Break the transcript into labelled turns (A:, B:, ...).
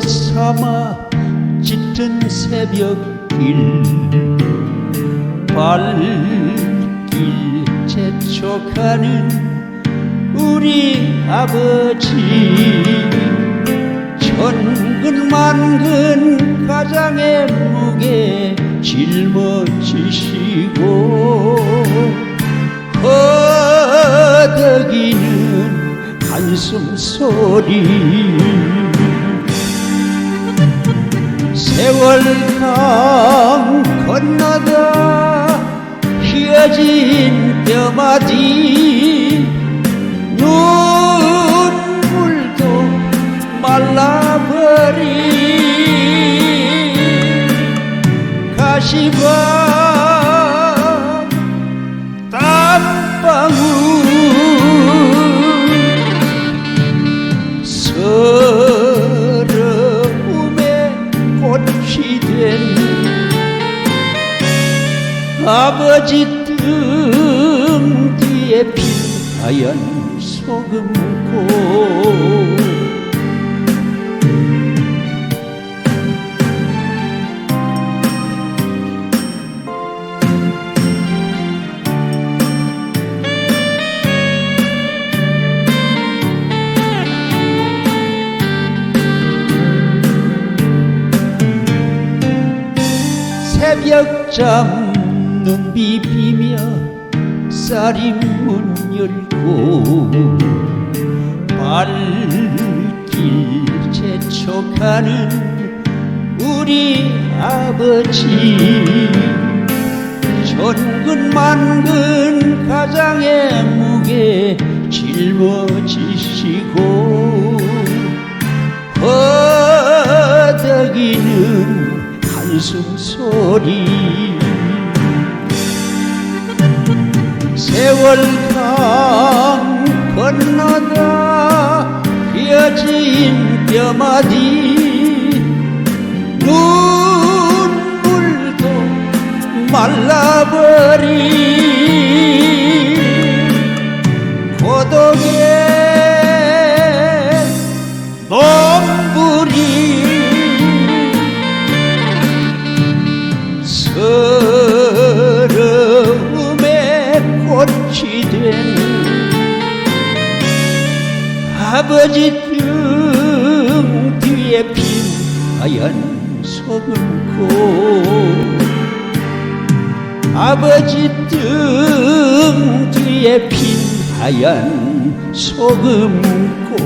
A: 삼아 짙은 새벽길 발길 재촉하는 우리 아버지. 천근만근 가장의 무게 짊어지시고 허덕이는 한숨 소리. 세월강 건너다 휘어진 뼈마디. 눈물도 말라버린 가시밭 땀방울 아버지 등 뒤에 핀 하얀 소금꽃 새벽잠 눈 비비며 쌀이 문 열고 발길 재촉하는 우리 아버지. 천근 만근 가장의 무게 짊어지시고 허덕이는 한숨 소리 월강 건너다. 휘어진 뼈마디. 눈물도 말라버린 아버지 등 뒤에 핀 하얀 소금꽃 아버지 등 뒤에 핀 하얀 소금꽃